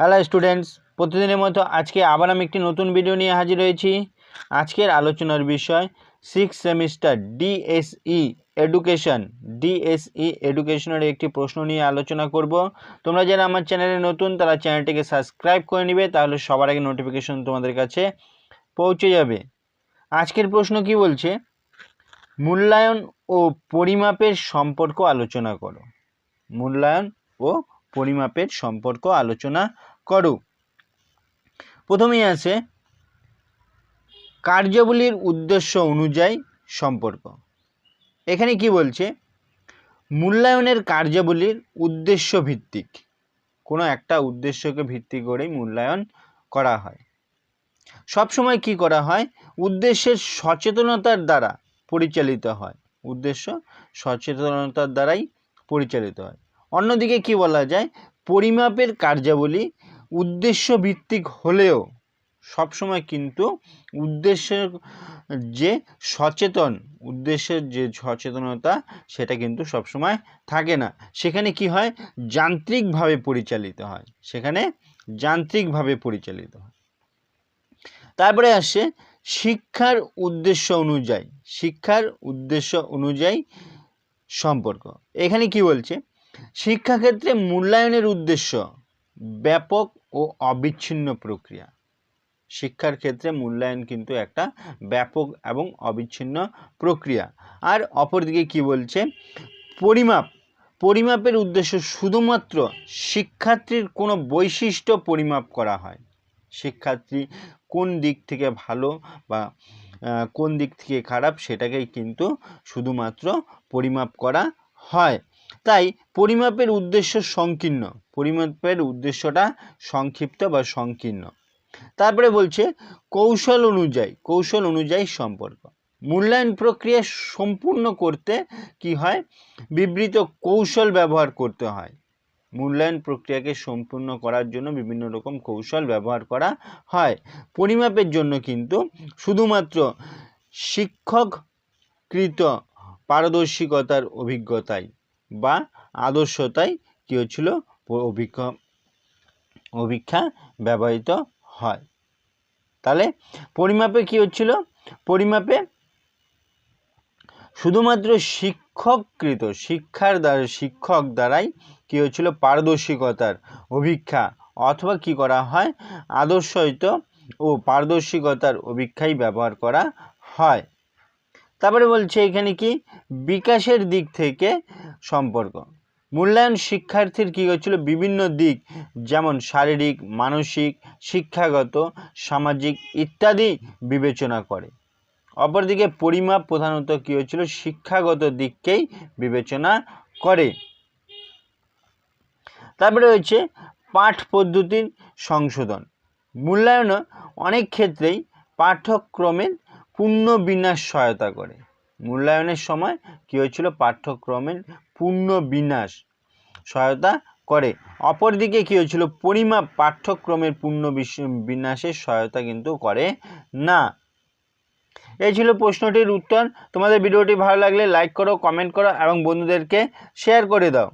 Hello students প্রতিদিনের মতো আজকে আবার আমি একটি নতুন ভিডিও নিয়ে হাজির হয়েছি। আজকের আলোচনার বিষয় six semester DSE education DSE এডুকেশনের একটি প্রশ্ন নিয়ে আলোচনা করব। তোমরা যারা আমার চ্যানেলে নতুন, তারা চ্যানেলটিকে সাবস্ক্রাইব করে নিবে, তাহলে সবার আগে নোটিফিকেশন তোমাদের কাছে পৌঁছে যাবে। আজকের প্রশ্ন কি বলছে? মূল্যায়ন ও পরিমাপের সম্পর্ক আলোচনা করো। মূল্যায়ন ও পরিমাপের সম্পর্ক আলোচনা করো। প্রথমেই আছে, কার্যাবলীর উদ্দেশ্য অনুযায়ী সম্পর্ক। এখানে কি বলছে? মূল্যায়নের কার্যাবলীর উদ্দেশ্য ভিত্তিক। কোনো একটা উদ্দেশ্যকে ভিত্তি করেই মূল্যায়ন করা হয়। সবসময় কি করা হয়? উদ্দেশ্যের সচেতনতার দ্বারা পরিচালিত হয়। উদ্দেশ্য সচেতনতার দ্বারাই পরিচালিত হয়। অন্যদিকে কি বলা যায়? পরিমাপের কার্যাবলী উদ্দেশ্য ভিত্তিক হলেও সবসময় কিন্তু উদ্দেশ্যের যে সচেতন, উদ্দেশ্যের যে সচেতনতা সেটা কিন্তু সবসময় থাকে না। সেখানে কি হয়? যান্ত্রিকভাবে পরিচালিত হয়। সেখানে যান্ত্রিকভাবে পরিচালিত হয়। তারপরে আসে শিক্ষার উদ্দেশ্য অনুযায়ী। শিক্ষার উদ্দেশ্য অনুযায়ী সম্পর্ক। এখানে কি বলছে? শিক্ষাক্ষেত্রে মূল্যায়নের উদ্দেশ্য ব্যাপক ও অবিচ্ছিন্ন প্রক্রিয়া। শিক্ষার ক্ষেত্রে মূল্যায়ন কিন্তু একটা ব্যাপক এবং অবিচ্ছিন্ন প্রক্রিয়া। আর অপরদিকে কি বলছে? পরিমাপ। পরিমাপের উদ্দেশ্য শুধুমাত্র শিক্ষার্থীর কোনো বৈশিষ্ট্য পরিমাপ করা হয়। শিক্ষার্থী কোন দিক থেকে ভালো বা কোন দিক থেকে খারাপ সেটাকেই কিন্তু শুধুমাত্র পরিমাপ করা হয়। তাই পরিমাপের উদ্দেশ্য সংকীর্ণ। পরিমাপের উদ্দেশ্যটা সংক্ষিপ্ত বা সংকীর্ণ। তারপরে বলছে কৌশল অনুযায়ী কৌশল অনুযায়ী সম্পর্ক। মূল্যায়ন প্রক্রিয়া সম্পূর্ণ করতে কি হয়? বিবৃত কৌশল ব্যবহার করতে হয়। মূল্যায়ন প্রক্রিয়াকে সম্পূর্ণ করার জন্য বিভিন্ন রকম কৌশল ব্যবহার করা হয়। পরিমাপের জন্য কিন্তু শুধুমাত্র শিক্ষককৃত পারদর্শিকতার অভিজ্ঞতাই। বা আদর্শতাই কী হচ্ছিল? অভিজ্ঞ, অভিক্ষা ব্যবহৃত হয়। তাহলে পরিমাপে কি হচ্ছিল? পরিমাপে শুধুমাত্র শিক্ষককৃত, শিক্ষার দ্বারা, শিক্ষক দ্বারাই কী হচ্ছিল? পারদর্শিকতার অভিক্ষা, অথবা কি করা হয়? আদর্শিত ও পারদর্শিকতার অভিক্ষাই ব্যবহার করা হয়। তারপরে বলছে এখানে কি? বিকাশের দিক থেকে সম্পর্ক। মূল্যায়ন শিক্ষার্থীর কী হচ্ছিল বিভিন্ন দিক, যেমন শারীরিক, মানসিক, শিক্ষাগত, সামাজিক ইত্যাদি বিবেচনা করে। অপরদিকে পরিমাপ প্রধানত কী হচ্ছিল শিক্ষাগত দিককেই বিবেচনা করে। তারপরে হচ্ছে পাঠ পদ্ধতির সংশোধন। মূল্যায়ন অনেক ক্ষেত্রেই পাঠ্যক্রমের পূর্ণ বিন্যাস সহায়তা করে। মূল্যায়নের সময় কী হয়েছিল? পাঠ্যক্রমের পূর্ণ বিন্যাস সহায়তা করে। অপরদিকে কী হয়েছিল? পরিমাপ পাঠ্যক্রমের পূর্ণ বিন্যাসের সহায়তা কিন্তু করে না। এই ছিল প্রশ্নটির উত্তর। তোমাদের ভিডিওটি ভালো লাগলে লাইক করো কমেন্ট করো এবং বন্ধুদেরকে শেয়ার করে দাও।